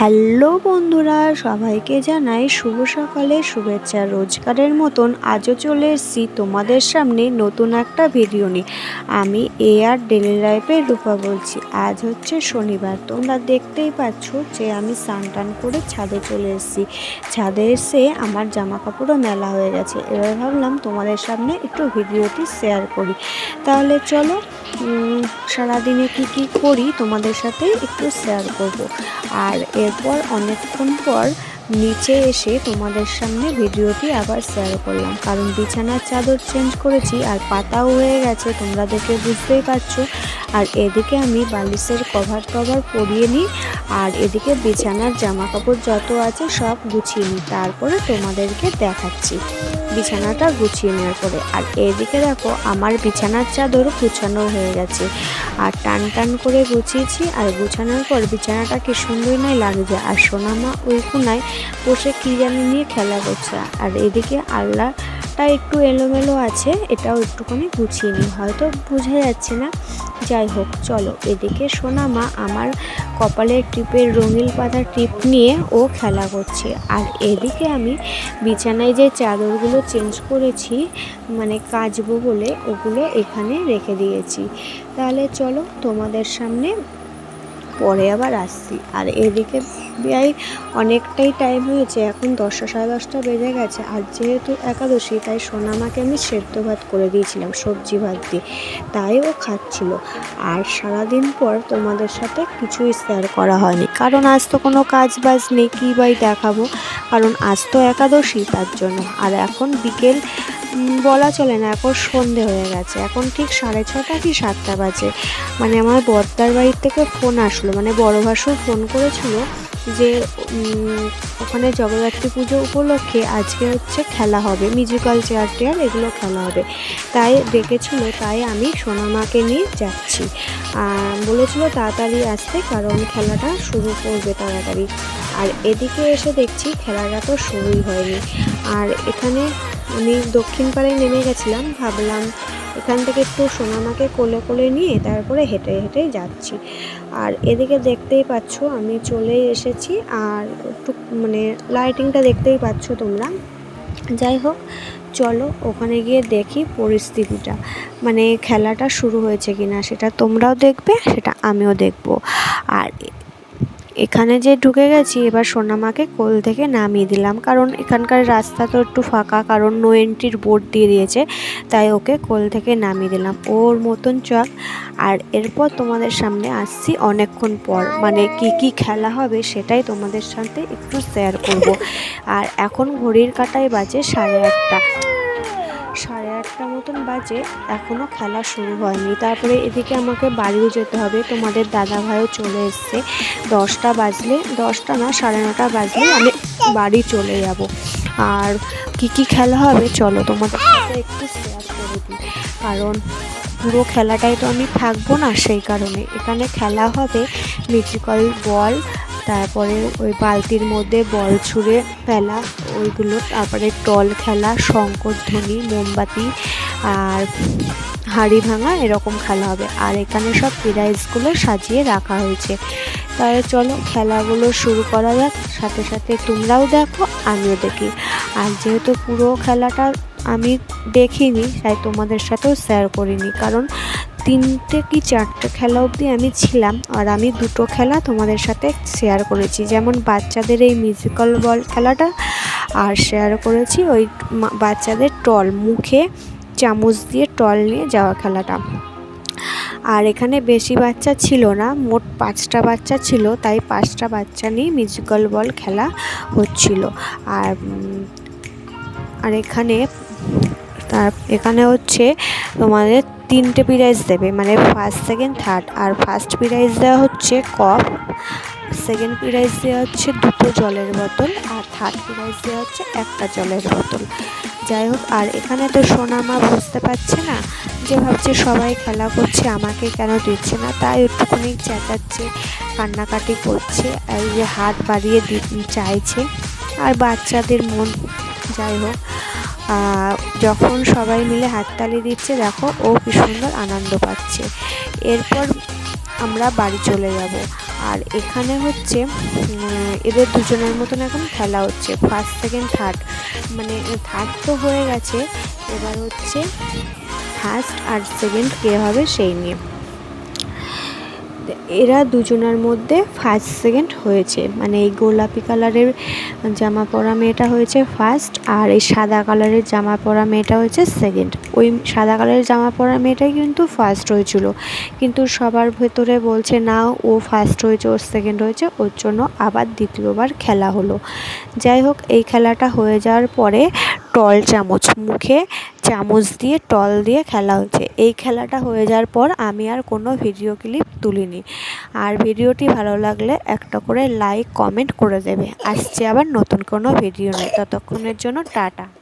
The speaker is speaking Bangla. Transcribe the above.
হ্যালো বন্ধুরা, সবাইকে জানাই শুভ সকালে শুভেচ্ছা রোজগারের মতন। আজও চলে এসেছি তোমাদের সামনে নতুন একটা ভিডিও নিয়ে। আমি এ আর ডেলি লাইফের রূপা বলছি। আজ হচ্ছে শনিবার। তোমরা দেখতেই পাচ্ছ যে আমি স্নান টান করে ছাদে চলে এসেছি। ছাদে এসে আমার জামা কাপড়ও মেলা হয়ে গেছে। এবার ভাবলাম তোমাদের সামনে একটু ভিডিওটি শেয়ার করি। তাহলে চলো সারাদিনে কি কি করি তোমাদের সাথে একটু শেয়ার করব। আর এরপর অনেকক্ষণ পর নিচে এসে তোমাদের সামনে ভিডিওটি আবার শেয়ার করলাম। কারণ বিছানার চাদর চেঞ্জ করেছি আর পাতাও হয়ে গেছে, তোমরা দেখে বুঝতেই পারছ। আর এদিকে আমি বালিশের কভার টভার পরিয়ে নিই আর এদিকে বিছানার জামা কাপড় যত আছে সব গুছিয়ে নিই। তারপরে তোমাদেরকে দেখাচ্ছি। বিছানাটা গুছিয়ে নেওয়ার পরে। আর এদিকে দেখো, আমার বিছানার চাদর গুছানো হয়ে গেছে। আর টান টান করে গুছিয়েছি, আর গুছানোর পর বিছানাটা কি সুন্দর নয় লাগছে। আর সোনামা ওই কোনায় বসে কী জানি নিয়ে খেলা করছে। আর এদিকে আল্লাহটা একটু এলোমেলো আছে, এটাও একটুখানি গুছিয়ে নিই। হয়তো বোঝা যাচ্ছে না। যাই হোক, চলো, এদিকে সোনা মা আমার কপালের টিপের রঙিল পাতা টিপ নিয়ে ও খেলা করছে। আর এদিকে আমি বিছানায় যে চাদরগুলো চেঞ্জ করেছি মানে কাচবো বলে, ওগুলো এখানে রেখে দিয়েছি। তাহলে চলো তোমাদের সামনে পরে আবার আসছি। আর এদিকে প্রায় অনেকটাই টাইম হয়েছে, এখন দশটা সাড়ে দশটা বেজে গেছে। আর যেহেতু একাদশী, তাই সোনামাকে আমি সেদ্ধ ভাত করে দিয়েছিলাম, সবজি ভাত দিয়ে। তাই ও খাচ্ছিল। আর সারাদিন পর তোমাদের সাথে কিছুই শেয়ার করা হয়নি। কারণ আজ তো কোনো কাজ বাজ নেই, কী বাই দেখাবো? কারণ আজ তো একাদশী, তার জন্য। আর এখন বিকেল বলা চলে না, এখন সন্ধে হয়ে গেছে। এখন ঠিক সাড়ে ছটা কি সাতটা বাজে। মানে আমার বর্দার বাড়ির থেকে ফোন আসলো। মানে বড় ভাসুর ফোন করেছিল যে ওখানে জগদ্ধাত্রী পুজো উপলক্ষে আজকে হচ্ছে খেলা হবে মিউজিক্যাল চেয়ার টেয়ার, এগুলো খেলা হবে। তাই ডেকেছিল, তাই আমি সোনামাকে নিয়ে যাচ্ছি। বলেছিল তাড়াতাড়ি আসতে, কারণ খেলাটা শুরু করবে তাড়াতাড়ি। আর এদিকে এসে দেখছি খেলাটা তো শুরুই হয়নি। আর এখানে আমি দক্ষিণ পাড়ায় নেমে গেছিলাম, ভাবলাম এখান থেকে একটু সোনামাকে কোলে কোলে নিয়ে তারপরে হেঁটে হেঁটে যাচ্ছি। আর এদিকে দেখতেই পাচ্ছ, আমি চলে এসেছি আর একটু মানে লাইটিংটা দেখতেই পাচ্ছ তোমরা। যাই হোক, চলো ওখানে গিয়ে দেখি পরিস্থিতিটা। মানে খেলাটা শুরু হয়েছে কিনা, সেটা তোমরাও দেখবে, সেটা আমিও দেখব। আর এখানে যে ঢুকে গেছি, এবার সোনামাকে কোল থেকে নামিয়ে দিলাম। কারণ এখানকার রাস্তা তো একটু ফাঁকা, কারণ নো এন্ট্রির বোর্ড দিয়ে দিয়েছে, তাই ওকে কোল থেকে নামিয়ে দিলাম। ওর মতন চক আর এরপর তোমাদের সামনে আসছি অনেকক্ষণ পর। মানে কি কি খেলা হবে সেটাই তোমাদের সাথে একটু শেয়ার করব। আর এখন ঘড়ির কাটায় বাজে সাড়ে আটটা। আটটা মতন বাজে এখনও খেলা শুরু হয়নি। তারপরে এদিকে আমাকে বাড়িও যেতে হবে। তোমাদের দাদা ভাইও চলে এসছে। দশটা বাজলে, দশটা না, সাড়ে নটা বাজলে আমি বাড়ি চলে যাব। আর কি কি খেলা হবে চলো তোমাদের সাথে একটু শেয়ার করে দিই। কারণ পুরো খেলাটাই তো আমি থাকব না সেই কারণে। এখানে খেলা হবে মিউজিক্যাল বল তারপরে ওই বালতির মধ্যে বল ছুঁড়ে ফেলা, ওইগুলো তারপরে টল খেলা শঙ্করধ্বনি মোমবাতি আর হাঁড়ি ভাঙা এরকম খেলা হবে। আর এখানে সব প্রাইজগুলো সাজিয়ে রাখা হয়েছে। তাহলে চলো খেলাগুলো শুরু করা যাক। সাথে সাথে তোমরাও দেখো, আমিও দেখি। আর যেহেতু পুরো খেলাটা আমি দেখিনি, তাই তোমাদের সাথেও শেয়ার করিনি। কারণ তিনটে কি চারটে খেলা অবধি আমি ছিলাম আর আমি দুটো খেলা তোমাদের সাথে শেয়ার করেছি। যেমন বাচ্চাদের এই মিউজিক্যাল বল খেলাটা আর শেয়ার করেছি ওই বাচ্চাদের টল, মুখে চামচ দিয়ে টল নিয়ে যাওয়া খেলাটা। আর এখানে বেশি বাচ্চা ছিল না, মোট পাঁচটা বাচ্চা ছিল, তাই পাঁচটা বাচ্চা নিয়ে মিউজিক্যাল বল খেলা হচ্ছিল। আর আর এখানে, তার, এখানে হচ্ছে তোমাদের তিনটে প্রাইজ দেবে মানে ফার্স্ট সেকেন্ড থার্ড আর ফার্স্ট প্রাইজ দেওয়া হচ্ছে কপ সেকেন্ড প্রাইজ দেওয়া হচ্ছে দুটো জলের বোতল, আর থার্ড প্রাইজ দেওয়া হচ্ছে একটা জলের বোতল। যাই হোক, আর এখানে তো সোনামা বুঝতে পারছে না যে ভাবছে সবাই খেলা করছে, আমাকে কেন দিচ্ছে না? তাই একটুখানি চেঁচাচ্ছে, কান্নাকাটি করছে, এই যে হাত বাড়িয়ে চাইছে। আর বাচ্চাদের মন, যাই হোক যখন সবাই মিলে হাততালি দিচ্ছে, দেখো, ও কি সুন্দর আনন্দ পাচ্ছে। এরপর আমরা বাড়ি চলে যাব। আর এখানে হচ্ছে এদের দুজনের মতন এখন খেলা হচ্ছে ফার্স্ট সেকেন্ড থার্ড মানে থার্ড তো হয়ে গেছে, এবার হচ্ছে ফার্স্ট আর সেকেন্ড কে হবে সেই নিয়ে। এরা দুজনের মধ্যে ফার্স্ট সেকেন্ড হয়েছে। মানে এই গোলাপি কালারের জামা পরা মেয়েটা হয়েছে ফার্স্ট আর এই সাদা কালারের জামা পরা মেয়েটা হয়েছে সেকেন্ড ওই সাদা কালারের জামা পরা মেয়েটাই কিন্তু ফার্স্ট হয়েছিল। কিন্তু সবার ভেতরে বলছে, না, ও ফার্স্ট হয়েছে, ওর সেকেন্ড হয়েছে, ওর জন্য আবার দ্বিতীয়বার খেলা হলো। যাই হোক, এই খেলাটা হয়ে যাওয়ার পরে টল চামচ, মুখে চামচ দিয়ে, টল দিয়ে খেলা হচ্ছে। এই খেলাটা হয়ে যাওয়ার পর আমি আর কোনো ভিডিও ক্লিপ তুলিনি। আর ভিডিওটি ভালো লাগলে একটা করে লাইক, কমেন্ট করে দেবে। আসছে আবার নতুন কোনো ভিডিও নেই ততক্ষণের জন্য টাটা।